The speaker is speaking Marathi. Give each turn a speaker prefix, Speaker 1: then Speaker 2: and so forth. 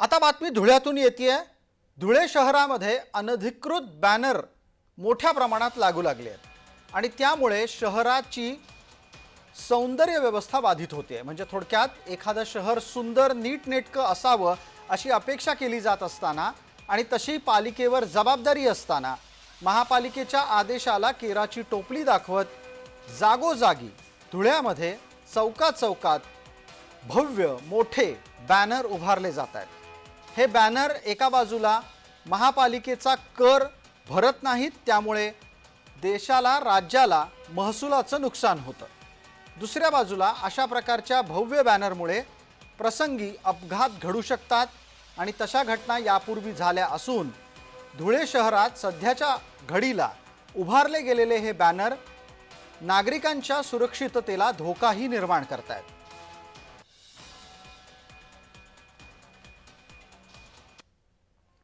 Speaker 1: आता बातमी धुळ्यातून येते धुळे शहरामध्ये अनधिकृत बॅनर मोठ्या प्रमाणात लागू लागले आहेत. आणि त्यामुळे शहराची सौंदर्य व्यवस्था बाधित होते म्हणजे थोडक्यात एखादं शहर सुंदर नीटनेटकं असावं अशी अपेक्षा केली जात असताना आणि तशी पालिकेवर जबाबदारी असताना महापालिकेच्या आदेशाला केराची टोपली दाखवत जागोजागी धुळ्यामध्ये चौकात चौकात भव्य मोठे बॅनर उभारले जात आहेत. हे बॅनर एका बाजूला महापालिकेचा कर भरत नाहीत त्यामुळे देशाला राज्याला महसुलाचं नुकसान होतं. दुसऱ्या बाजूला अशा प्रकारच्या भव्य बॅनरमुळे प्रसंगी अपघात घडू शकतात आणि तशा घटना यापूर्वी झाल्या असून धुळे शहरात सध्याच्या घडीला उभारले गेलेले हे बॅनर नागरिकांच्या सुरक्षिततेला धोकाही निर्माण करतायत.